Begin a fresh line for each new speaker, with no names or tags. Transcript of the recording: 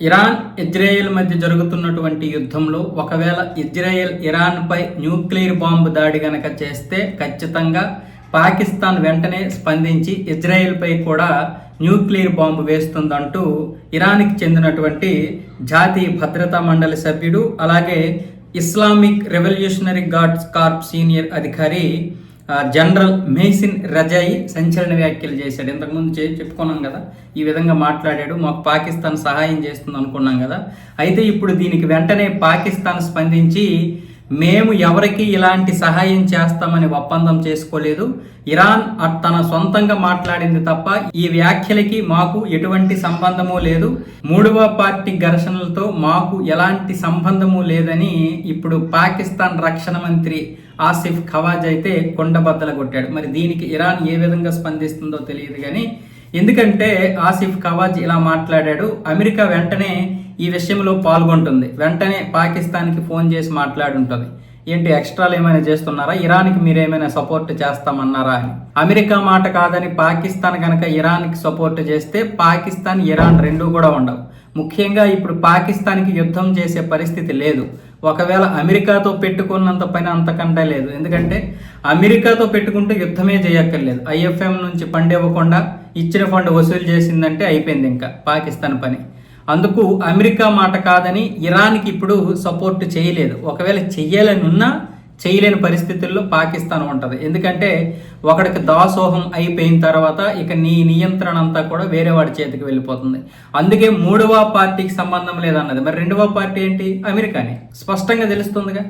Iran Israel మధ్య జరుగుతున్నటువంటి యుద్ధంలో ఒకవేళ ఇజ్రాయెల్ ఇరాన్పై న్యూక్లియర్ బాంబు దాడి గనక చేస్తే ఖచ్చితంగా పాకిస్తాన్ వెంటనే స్పందించి ఇజ్రాయెల్పై కూడా న్యూక్లియర్ బాంబు వేస్తుందంటూ ఇరాన్కి చెందినటువంటి జాతీయ భద్రతా మండలి సభ్యుడు అలాగే Islamic Revolutionary Guards Corps senior అధికారి జనరల్ మెహసిన్ రజాయి సంచలన వ్యాఖ్యలు చేశాడు. ఇంతకుముందు చే చెప్పుకున్నాం కదా ఈ విధంగా మాట్లాడాడు. మాకు పాకిస్తాన్ సహాయం చేస్తుంది అనుకున్నాం కదా. అయితే ఇప్పుడు దీనికి వెంటనే పాకిస్తాన్ స్పందించి మేము ఎవరికి ఇలాంటి సహాయం చేస్తామని ఒప్పందం చేసుకోలేదు. ఇరాన్ తన సొంతంగా మాట్లాడింది తప్ప ఈ వ్యాఖ్యలకి మాకు ఎటువంటి సంబంధము లేదు. మూడవ పార్టీ ఘర్షణలతో మాకు ఎలాంటి సంబంధము లేదని ఇప్పుడు పాకిస్తాన్ రక్షణ మంత్రి ఆసిఫ్ ఖవాజ్ అయితే కొండబద్దల కొట్టాడు. మరి దీనికి ఇరాన్ ఏ విధంగా స్పందిస్తుందో తెలియదు కానీ ఎందుకంటే ఆసిఫ్ కవాజ్ ఇలా మాట్లాడాడు. అమెరికా వెంటనే ఈ విషయంలో పాల్గొంటుంది. వెంటనే పాకిస్తాన్కి ఫోన్ చేసి మాట్లాడుంటుంది. ఏంటి ఎక్స్ట్రాలు ఏమైనా చేస్తున్నారా? ఇరాన్కి మీరు ఏమైనా సపోర్ట్ చేస్తామన్నారా అని. అమెరికా మాట కాదని పాకిస్తాన్ కనుక ఇరాన్కి సపోర్ట్ చేస్తే పాకిస్తాన్ ఇరాన్ రెండూ కూడా ఉండవు. ముఖ్యంగా ఇప్పుడు పాకిస్తాన్కి యుద్ధం చేసే పరిస్థితి లేదు. ఒకవేళ అమెరికాతో పెట్టుకున్నంత పైన అంతకంటే లేదు. ఎందుకంటే అమెరికాతో పెట్టుకుంటే యుద్ధమే చేయక్కర్లేదు. ఐఎఫ్ఎం నుంచి పండివ్వకుండా ఇచ్చిన ఫండ్ వసూలు చేసిందంటే అయిపోయింది ఇంకా పాకిస్తాన్ పని. అందుకు అమెరికా మాట కాదని ఇరాన్కి ఇప్పుడు సపోర్ట్ చేయలేదు. ఒకవేళ చెయ్యాలని ఉన్నా చేయలేని పరిస్థితుల్లో పాకిస్తాన్ ఉంటుంది. ఎందుకంటే ఒకడికి దాసోహం అయిపోయిన తర్వాత ఇక నీ నియంత్రణ అంతా కూడా వేరే వాడి చేతికి వెళ్ళిపోతుంది. అందుకే మూడవ పార్టీకి సంబంధం లేదన్నది. మరి రెండవ పార్టీ ఏంటి? అమెరికానే. స్పష్టంగా తెలుస్తుందిగా?